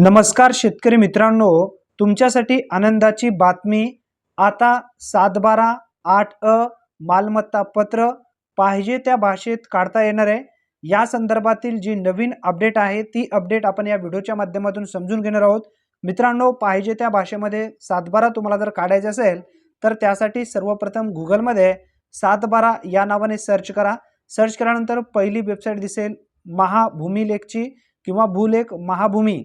नमस्कार शेतकरी मित्रांनो तुमच्यासाठी आनंदाची बातमी. आता सातबारा आठ अ मालमत्ता पत्र पाहिजे त्या भाषेत काढता येणार आहे. या संदर्भातील जी नवीन अपडेट आहे ती अपडेट आपण या व्हिडिओच्या माध्यमातून समजून घेणार आहोत. मित्रांनो पाहिजे त्या भाषेमध्ये सातबारा तुम्हाला जर काढायचा असेल तर त्यासाठी सर्वप्रथम गुगलमध्ये सातबारा या नावाने सर्च करा. सर्च केल्यानंतर पहिली वेबसाईट दिसेल महाभूमिलेखची किंवा भूलेख महाभूमी.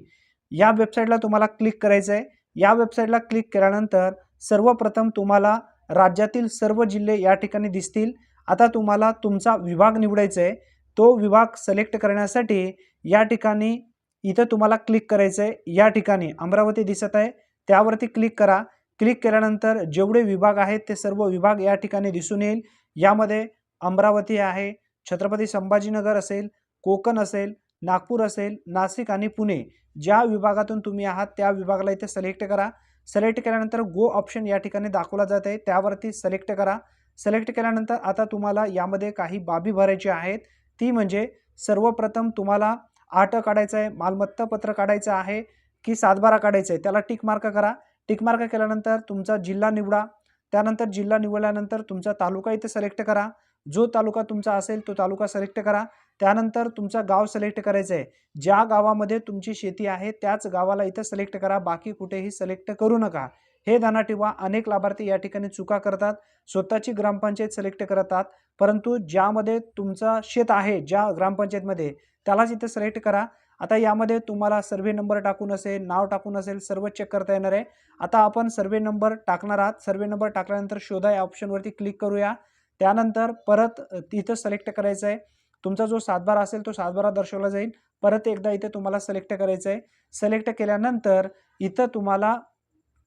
या वेबसाईटला तुम्हाला क्लिक करायचं आहे या वेबसाईटला क्लिक केल्यानंतर सर्वप्रथम तुम्हाला राज्यातील सर्व जिल्हे या ठिकाणी दिसतील. आता तुम्हाला तुमचा विभाग निवडायचा आहे तो विभाग सिलेक्ट करण्यासाठी या ठिकाणी इथं तुम्हाला क्लिक करायचं आहे या ठिकाणी अमरावती दिसत आहे. त्यावरती क्लिक करा. क्लिक केल्यानंतर जेवढे विभाग आहेत ते सर्व विभाग या ठिकाणी दिसून येईल. यामध्ये अमरावती आहे छत्रपती संभाजीनगर असेल कोकण असेल नागपूर असेल नाशिक आणि पुणे ज्या विभागातून तुम्ही आहात त्या विभागाला इथे सिलेक्ट करा. सिलेक्ट केल्यानंतर गो ऑप्शन या ठिकाणी दाखवला जात आहे. त्यावरती सिलेक्ट करा. सिलेक्ट केल्यानंतर आता तुम्हाला यामध्ये काही बाबी भरायची आहेत. ती म्हणजे सर्वप्रथम तुम्हाला आट काढायचं आहे मालमत्ता पत्र काढायचं आहे की सातबारा काढायचं आहे त्याला टिक मार्क करा. टिक मार्क केल्यानंतर तुमचा जिल्हा निवडा. त्यानंतर जिल्हा निवडल्यानंतर तुमचा तालुका इथे सिलेक्ट करा. जो तालुका तुमचा असेल तो तालुका सिलेक्ट करा. त्यानंतर तुमचा गाव सिलेक्ट करायचं आहे ज्या गावामध्ये तुमची शेती आहे त्याच गावाला इथं सिलेक्ट करा. बाकी कुठेही सिलेक्ट करू नका. हे धनाटिवा अनेक लाभार्थी या ठिकाणी चुका करतात. स्वतःची ग्रामपंचायत सिलेक्ट करतात. परंतु ज्यामध्ये तुमचं शेत आहे ज्या ग्रामपंचायतमध्ये त्यालाच इथं सिलेक्ट करा. आता यामध्ये तुम्हाला सर्वे नंबर टाकून असेल नाव टाकून असेल सर्व चेक करता येणार आहे. आता आपण सर्वे नंबर टाकणार आहात. सर्वे नंबर टाकल्यानंतर शोधा या ऑप्शनवरती क्लिक करूया. त्यानंतर परत तिथं सिलेक्ट करायचं आहे. तुमचा जो सातबारा असेल तो सातबारा दर्शवला जाईल. परत एकदा इथे तुम्हाला सिलेक्ट करायचं आहे. सिलेक्ट केल्यानंतर इथं तुम्हाला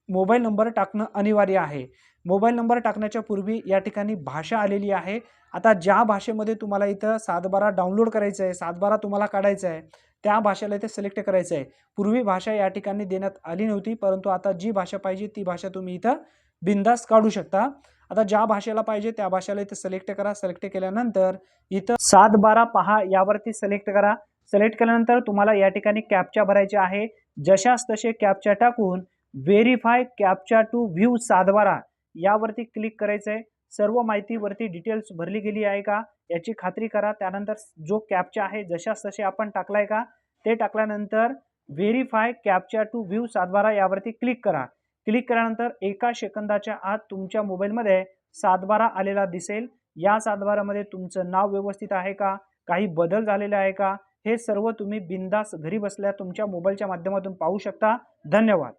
मोबाईल नंबर टाकणं अनिवार्य आहे. मोबाईल नंबर टाकण्याच्या पूर्वी या ठिकाणी भाषा आलेली आहे. आता ज्या भाषेमध्ये तुम्हाला इथं सातबारा डाउनलोड करायचं आहे सातबारा तुम्हाला काढायचा आहे त्या भाषेला इथे सिलेक्ट करायचं आहे. पूर्वी भाषा या ठिकाणी देण्यात आली नव्हती परंतु आता जी भाषा पाहिजे ती भाषा तुम्ही इथं बिंदास काढू शकता. आता ज्या भाषेला पाहिजे त्या भाषेला इथं सिलेक्ट करा. सिलेक्ट केल्यानंतर इथं सात बारा पहा यावरती सिलेक्ट करा. सिलेक्ट केल्यानंतर तुम्हाला या ठिकाणी कॅपच्या भरायचे आहे. जशास तसे कॅपच्या टाकून व्हेरीफाय कॅपच्या टू व्ह्यू सातबारा यावरती क्लिक करायचं आहे सर्व माहितीवरती डिटेल्स भरली गेली आहे का? याची खात्री करा. त्यानंतर जो कॅपचा आहे जशास तसे आपण टाकलाय का? ते टाकल्यानंतर व्हेरीफाय कॅपच्या टू व्ह्यू सातबारा यावरती क्लिक करा. क्लिक केल्यानंतर एका सेकंदाच्या आत तुमच्या मोबाईलमध्ये सातबारा आलेला दिसेल. या सातबारामध्ये तुमचं नाव व्यवस्थित आहे का? काही बदल झालेला आहे का? हे सर्व तुम्ही बिंदास घरी बसल्या तुमच्या मोबाईलच्या माध्यमातून पाहू शकता. धन्यवाद.